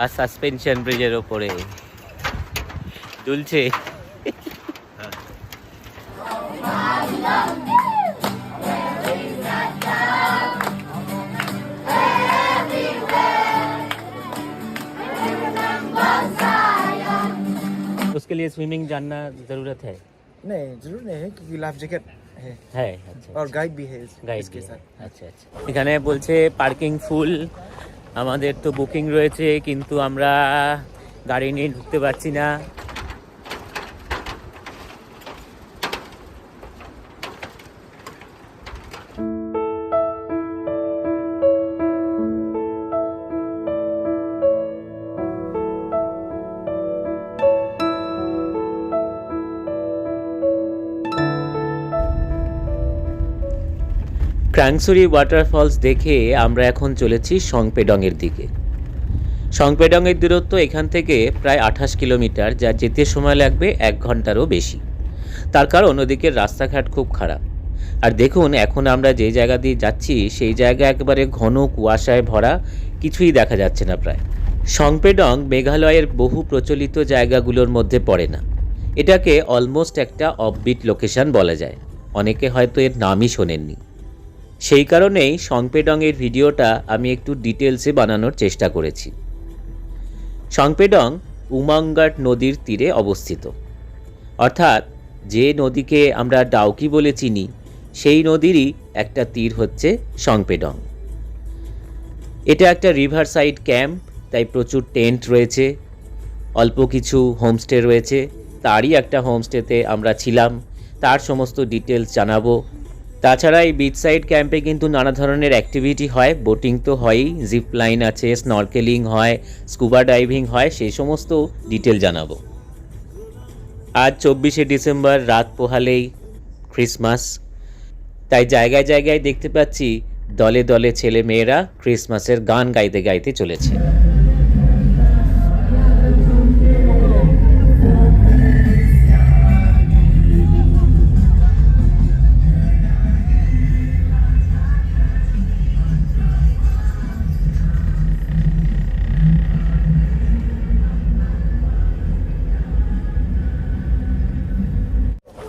আর suspension ব্রিজের ওপরে দুলছে उसके लिए स्विमिंग जानना ज़रूरत है नहीं जरूर नहीं है क्योंकि लाइफ जैकेट है है अच्छा और गाइड भी है इस- গাইড इसके साथ আচ্ছা আচ্ছা এখানে বলছে পার্কিং ফুল আমাদের তো বুকিং রয়েছে কিন্তু আমরা গাড়ি নিয়ে ঢুকতে পারছি না। ক্রাংসুরি ওয়াটারফলস দেখে আমরা এখন চলেছি সংপেডংয়ের দিকে। সংপেডংয়ের দূরত্ব এখান থেকে প্রায় আঠাশ কিলোমিটার, যা যেতে সময় লাগবে এক ঘন্টারও বেশি। তার কারণ ওদিকের রাস্তাঘাট খুব খারাপ। আর দেখুন, এখন আমরা যে জায়গা দিয়ে যাচ্ছি, সেই জায়গা একেবারে ঘন কুয়াশায় ভরা, কিছুই দেখা যাচ্ছে না প্রায়। সংপেডং মেঘালয়ের বহু প্রচলিত জায়গাগুলোর মধ্যে পড়ে না। এটাকে অলমোস্ট একটা অফবিট লোকেশন বলা যায়। অনেকে হয়তো এর নামই শোনেননি। সেই কারণেই সংপেডংয়ের ভিডিওটা আমি একটু ডিটেলসে বানানোর চেষ্টা করেছি। সংপেডং উমাঙ্গাট নদীর তীরে অবস্থিত। অর্থাৎ যে নদীকে আমরা ডাউকি বলে চিনি, সেই নদীরই একটা তীর হচ্ছে সংপেডং। এটা একটা রিভার সাইড ক্যাম্প, তাই প্রচুর টেন্ট রয়েছে, অল্প কিছু হোমস্টে রয়েছে, তারই একটা হোমস্টেতে আমরা ছিলাম, তার সমস্ত ডিটেলস জানাব তাছাড়া এই বিচ সাইড ক্যাম্পে কিন্তু নানা ধরনের অ্যাক্টিভিটি হয়। বোটিং তো হয়ই জিপ লাইন আছে স্নরকেলিং হয় স্কুবা ডাইভিং হয় সেই সমস্ত ডিটেল জানাব। আজ চব্বিশে ডিসেম্বর, রাত পোহালেই ক্রিসমাস তাই জায়গায় জায়গায় দেখতে পাচ্ছি দলে দলে ছেলে মেয়েরা ক্রিসমাসের গান গাইতে গাইতে চলেছে।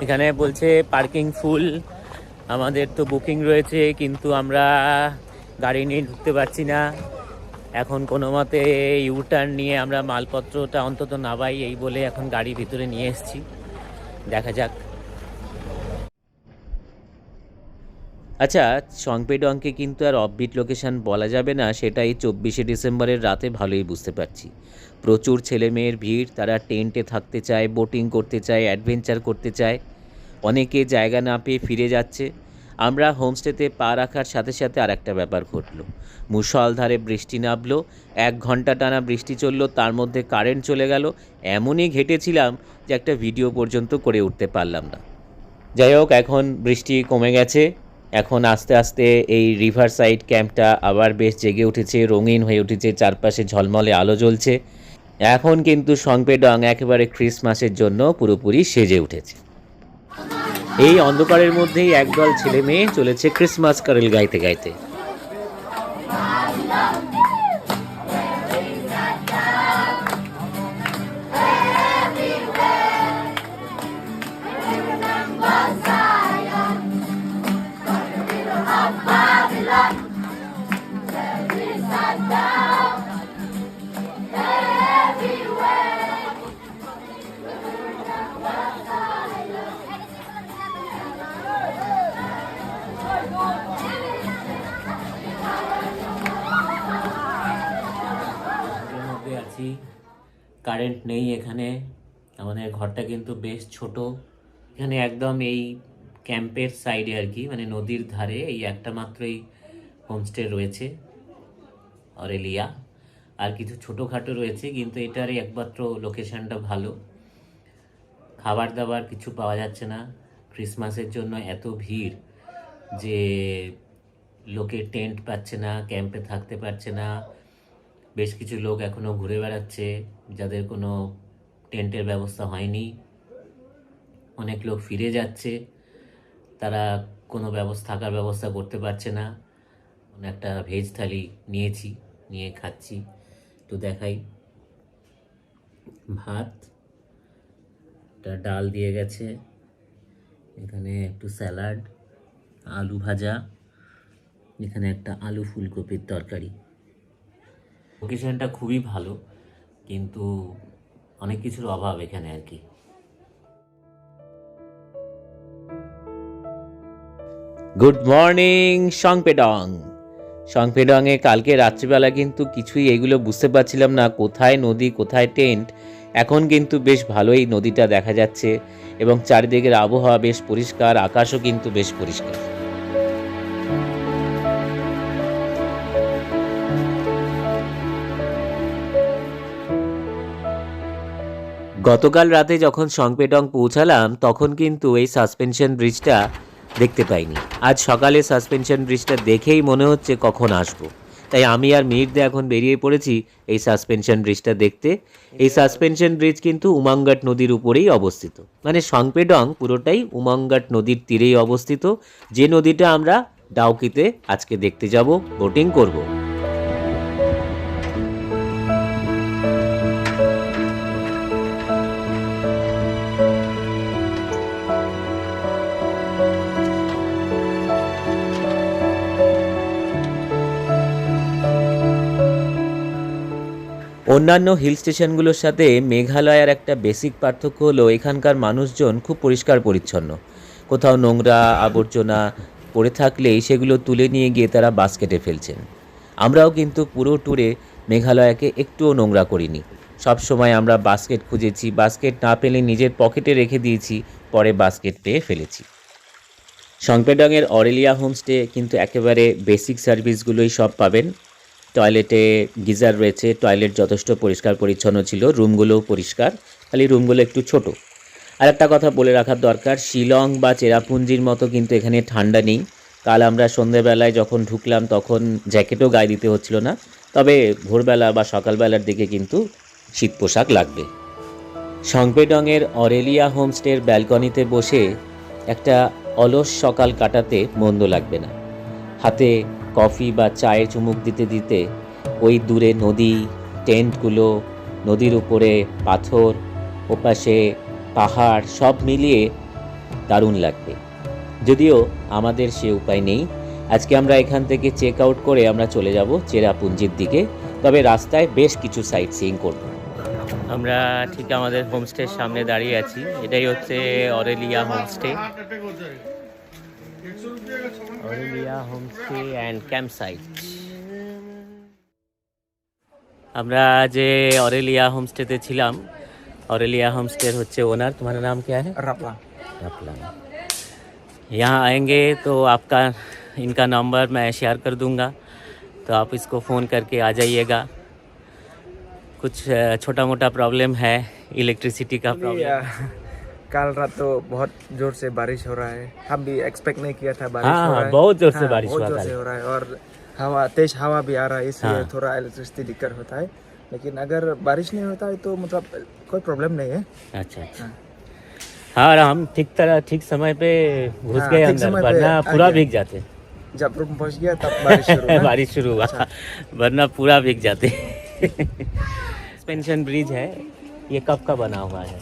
এখানে বলছে পার্কিং ফুল। আমাদের তো বুকিং রয়েছে, কিন্তু আমরা গাড়ি নিয়ে ঢুকতে পারছি না। এখন কোনো মতে ইউটার্ন নিয়ে আমরা মালপত্রটা অন্তত নাবাই এই বলে এখন গাড়ি ভিতরে নিয়ে এসেছি। দেখা যাক। আচ্ছা সংপেডংকে কিন্তু আর অফবিট লোকেশন বলা যাবে না সেটা এই চব্বিশে ডিসেম্বরের রাতে ভালোই বুঝতে পারছি। প্রচুর ছেলে মেয়ের ভিড়, তারা টেন্টে থাকতে চায় বোটিং করতে চায় অ্যাডভেঞ্চার করতে চায়। অনেকে জায়গা না পেয়ে ফিরে যাচ্ছে। আমরা হোমস্টেতে পা রাখার সাথে সাথে আর একটা ব্যাপার ঘটলো। মুষলধারে বৃষ্টি নামলো, এক ঘণ্টা টানা বৃষ্টি চলল, তার মধ্যে কারেন্ট চলে গেল। এমনই ঘেটেছিলাম যে একটা ভিডিও পর্যন্ত করে উঠতে পারলাম না। যাই হোক, এখন বৃষ্টি কমে গেছে। এখন আস্তে আস্তে এই রিভার সাইড ক্যাম্পটা আবার বেশ জেগে উঠেছে, রঙিন হয়ে উঠেছে, চারপাশে ঝলমলে আলো জ্বলছে। এখন কিন্তু সংপেডং একেবারে ক্রিসমাসের জন্য পুরোপুরি সেজে উঠেছে। এই অন্ধকারের মধ্যেই একদল ছেলে মেয়ে চলেছে ক্রিসমাস কারেল গাইতে গাইতে। আছি। কারেন্ট নেই এখানে। আমাদের ঘরটা কিন্তু বেশ ছোট। এখানে একদম এই ক্যাম্পের সাইডে আর কি মানে নদীর ধারে এই একটা মাত্রই হোমস্টে রয়েছে, অরেলিয়া। আর কিছু ছোটোখাটো রয়েছে, কিন্তু এটার একমাত্র লোকেশনটা ভালো। খাবার দাবার কিছু পাওয়া যাচ্ছে না। ক্রিসমাসের জন্য এত ভিড় যে লোকে টেন্ট পাচ্ছে না ক্যাম্পে থাকতে পারছে না। বেশ কিছু লোক এখনও ঘুরে বেড়াচ্ছে, যাদের কোনো টেন্টের ব্যবস্থা হয়নি। অনেক লোক ফিরে যাচ্ছে, তারা কোনো ব্যবস্থা, থাকার ব্যবস্থা করতে পারছে না। একটা ভেজ থালি নিয়েছি, নিয়ে খাচ্ছি, একটু দেখাই। ভাত, একটা ডাল দিয়ে গেছে, এখানে একটু স্যালাড, আলু ভাজা, এখানে একটা আলু ফুলকপির তরকারি। লোকেশনটা খুবই ভালো, কিন্তু অনেক কিছুর অভাব এখানে আর কি। গুড মর্নিং সংপেডং সংপেডংয়ে কালকে রাত্রিবেলা কিন্তু কিছুই এগুলো বুঝতে পারছিলাম না, কোথায় নদী, কোথায় টেন্ট এখন কিন্তু বেশ ভালোই নদীটা দেখা যাচ্ছে এবং চারিদিকের আবহাওয়া বেশ পরিষ্কার, আকাশও কিন্তু বেশ পরিষ্কার। গতকাল রাতে যখন সংপেটং পৌঁছালাম, তখন কিন্তু এই সাসপেনশন ব্রিজটা দেখতে পাইনি। আজ সকালে সাসপেনশন ব্রিজটা দেখেই মনে হচ্ছে কখন আসব। তাই আমি আর মিহিরদে এখন বেরিয়ে পড়েছি এই সাসপেনশন ব্রিজটা দেখতে। এই সাসপেনশন ব্রিজ কিন্তু উমাঙ্গাট নদীর উপরেই অবস্থিত। মানে সংপেডং পুরোটাই উমাঙ্গাট নদীর তীরেই অবস্থিত। যে নদীটা আমরা ডাউকিতে আজকে দেখতে যাব বোটিং করব। অন্যান্য হিল স্টেশনগুলোর সাথে মেঘালয়ের একটা বেসিক পার্থক্য হলো এখানকার মানুষজন খুব পরিষ্কার পরিচ্ছন্ন। কোথাও নোংরা আবর্জনা পড়ে থাকলেই সেগুলো তুলে নিয়ে গিয়ে তারা বাস্কেটে ফেলছেন। আমরাও কিন্তু পুরো ট্যুরে মেঘালয়কে একটুও নোংরা করিনি। সব সময় আমরা বাস্কেট খুঁজেছি বাস্কেট না পেলে নিজের পকেটে রেখে দিয়েছি, পরে বাস্কেট পেয়ে ফেলেছি। সংপেডংয়ের অরেলিয়া হোমস্টে কিন্তু একেবারে বেসিক সার্ভিসগুলোই সব পাবেন। টয়লেটে গিজার রয়েছে, টয়লেট যথেষ্ট পরিষ্কার পরিচ্ছন্ন ছিল, রুমগুলোও পরিষ্কার, খালি রুমগুলো একটু ছোট। আর একটা কথা বলে রাখার দরকার, শিলং বা চেরাপুঞ্জির মতো কিন্তু এখানে ঠান্ডা নেই। কাল আমরা সন্ধেবেলায় যখন ঢুকলাম তখন জ্যাকেটও গায়ে দিতে হচ্ছিল না, তবে ভোরবেলা বা সকালবেলার দিকে কিন্তু শীত পোশাক লাগবে। সংপেডংয়ের অরেলিয়া হোমস্টের ব্যালকনিতে বসে একটা অলস সকাল কাটাতে মন্দ লাগবে না। হাতে কফি বা চায়ে চুমুক দিতে দিতে ওই দূরে নদী, টেন্টগুলো, নদীর উপরে পাথর, ওপাশে পাহাড়, সব মিলিয়ে দারুণ লাগবে। যদিও আমাদের সে উপায় নেই। আজকে আমরা এখান থেকে চেক আউট করে আমরা চলে যাব চেরাপুঞ্জির দিকে। তবে রাস্তায় বেশ কিছু সাইট সিইং করব। আমরা ঠিক আমাদের হোমস্টের সামনে দাঁড়িয়ে আছি। এটাই হচ্ছে Aurelia homestay Aurelia homestay and camp homestay আমরা যে অরেলিয়া হোমস্টেতে ছিলাম ओनर तुम्हारा नाम क्या है रपला यहाँ आएँगे तो आपका इनका नंबर मैं शेयर कर दूँगा। तो आप इसको फ़ोन करके आ जाइएगा। कुछ छोटा मोटा प्रॉब्लम है इलेक्ट्रिसिटी का प्रॉब्लम कल रात तो बहुत ज़ोर से बारिश हो रहा है। हम भी एक्सपेक्ट नहीं किया था बारिश हाँ, हो रहा है। बहुत ज़ोर से बारिश बहुत ज़ोर से हो रहा है और हवा तेज हवा भी आ रहा है इसलिए हाँ। थोड़ा इलेक्ट्रिसिटी दिक्कत होता है। लेकिन अगर बारिश नहीं होता है तो मतलब कोई प्रॉब्लम नहीं है। अच्छा अच्छा। हाँ। हाँ हम ठीक तरह ठीक समय पे घुस हाँ, गए अंदर वरना पूरा भीग जाते। जब रूम पहुँच गया तब बारिश शुरू हुआ। बारिश शुरू हुआ। वरना पूरा भीग जाते। सस्पेंशन ब्रिज है। ये कब का बना हुआ है?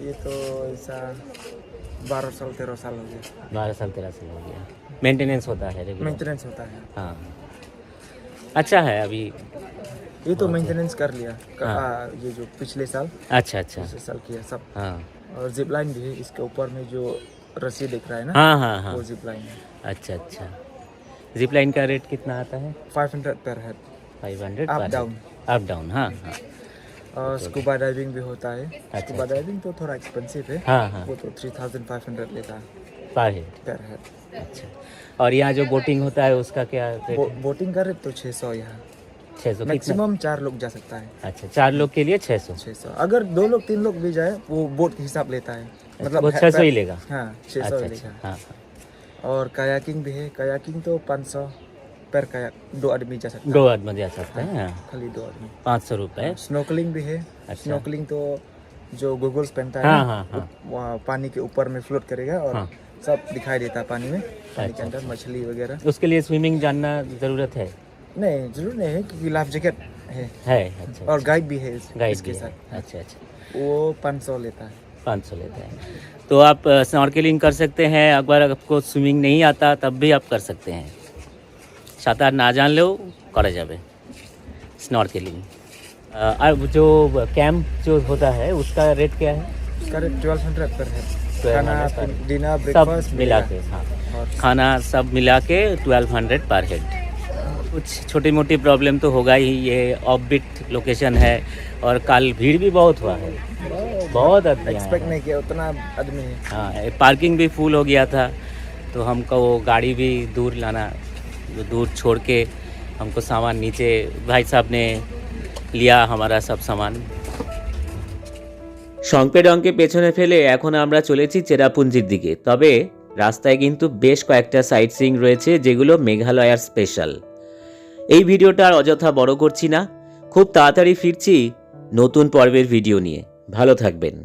ये तो ऐसा बारह साल तेरह साल हो गया। बारह साल तेरह साल हो गया। मेंटेनेंस होता है मेंटेनेंस होता है। हाँ। अच्छा है अभी। ये तो मेंटेनेंस कर लिया। हाँ। आ, ये जो पिछले साल। अच्छा अच्छा। पिछले साल किया सब। हाँ। और जिप लाइन भी है इसके ऊपर में जो रस्सी दिख रहा है ना हाँ हाँ हाँ। वो जिप लाइन है। अच्छा अच्छा। जिप लाइन का रेट कितना आता है? Five hundred per head five hundred Up, down. Up down हाँ हाँ। और स्कूबा डाइविंग भी होता है। अच्छा, स्कूबा डाइविंग तो थोड़ा एक्सपेंसिव है। हाँ हाँ। वो तो थ्री थाउज़ेंड फाइव हंड्रेड लेता है। पर हेड। पर हेड। अच्छा। और यहाँ जो बोटिंग होता है उसका क्या रेट बो, बोटिंग का रेट तो छः सौ यहाँ। छः सौ मैक्सिमम चार लोग जा सकता है। अच्छा चार लोग के लिए छः सौ। छः सौ। अगर दो लोग तीन लोग भी जाए वो बोट के हिसाब लेता है। मतलब वो है- 600 ही लेगा? हाँ छः अच्छा सौ अच्छा लेगा। हाँ और कायाकिंग भी है। कायाकिंग तो पाँच सौ। पैर का दो आदमी जा सकता दो आदमी जा सकता है खाली दो आदमी पाँच सौ रुपये स्नोकलिंग भी है स्नोकलिंग तो जो गूगल्स पहनता है वहाँ पानी के ऊपर में फ्लोट करेगा और सब दिखाई देता है पानी में पानी के अंदर मछली वगैरह उसके लिए स्विमिंग जानना ज़रूरत है नहीं ज़रूर नहीं है क्योंकि लाइफ जैकेट है है अच्छा और गाइड भी है गाइड के साथ अच्छा अच्छा वो पाँच सौ लेता है पाँच सौ लेता है तो आप स्नॉर्केलिंग कर सकते हैं अगर आपको स्विमिंग नहीं आता तब भी आप कर सकते हैं সাঁতার না জানলেও করা যাবে स्नॉर्केलिंग और जो कैंप जो होता है उसका रेट क्या है उसका रेट ट्वेल्व हंड्रेड पर है 1200 खाना पर। डिनर सब ब्रेकफास्ट मिला के हाँ और खाना सब मिला के ट्वेल्व हंड्रेड पर हेड कुछ छोटी मोटी प्रॉब्लम तो होगा ही ये ऑफ बिट लोकेशन है और कल भीड़ भी बहुत हुआ है बहुत आदमी आए एक्सपेक्ट हैं। नहीं किया उतना आदमी है हाँ पार्किंग भी फुल हो गया था तो हमको वो गाड़ी भी दूर लाना दूर छोड़ के हमको सामान नीचे भाई साहब ने लिया हमारा सब सामान সংপেডংকে পেছনে ফেলে এখন আমরা চলেছি চেরাপুঞ্জির দিকে তবে রাস্তায় কিন্তু বেশ কয়েকটা সাইট সিইং রয়েছে যেগুলো মেঘালয়ার স্পেশাল এই ভিডিওটা আর অযথা বড় করছি না খুব তাড়াতাড়ি ফিরছি নতুন পর্বের ভিডিও নিয়ে ভালো থাকবেন